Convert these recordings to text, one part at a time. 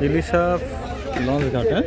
Ilisha launch ঘাট হ্যাঁ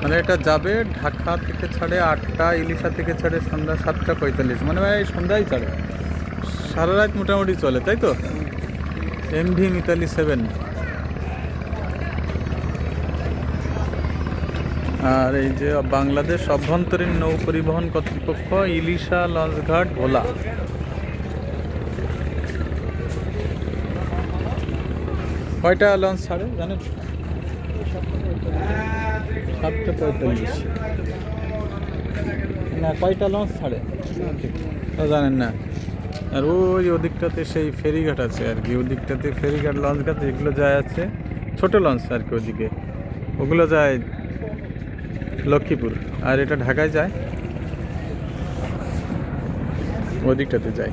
মানে এটা যাবে ঢাকা থেকে ছাড়ে আটটা, ইলিশা থেকে ছাড়ে সন্ধ্যা সাতটা, পঁয়তাল্লিশ। মানে ভাই, সন্ধ্যায় ছাড়ে। সারা রাত মোটামুটি চলে, তাই তো? এম ভি মিতালি সেভেন আর এই যে বাংলাদেশ অভ্যন্তরীণ নৌ পরিবহন কর্তৃপক্ষ, ইলিশা লঞ্চঘাট ভোলা। কয়টা লঞ্চ ছাড়ে, জানেন? সাতটা পঁয়তাল্লিশ। না, কয়টা লঞ্চ ছাড়ে? ও, জানেন না। আর ওই ওদিকটাতে সেই ফেরিঘাট আছে আর কি। ওদিকটাতে ফেরিঘাট লঞ্চ ঘাট, যেগুলো যায় আছে, ছোট লঞ্চ আর কি ওদিকে। ওগুলো যায় লক্ষ্মীপুর। আর এটা ঢাকায় যায়। ওদিকটাতে যায়।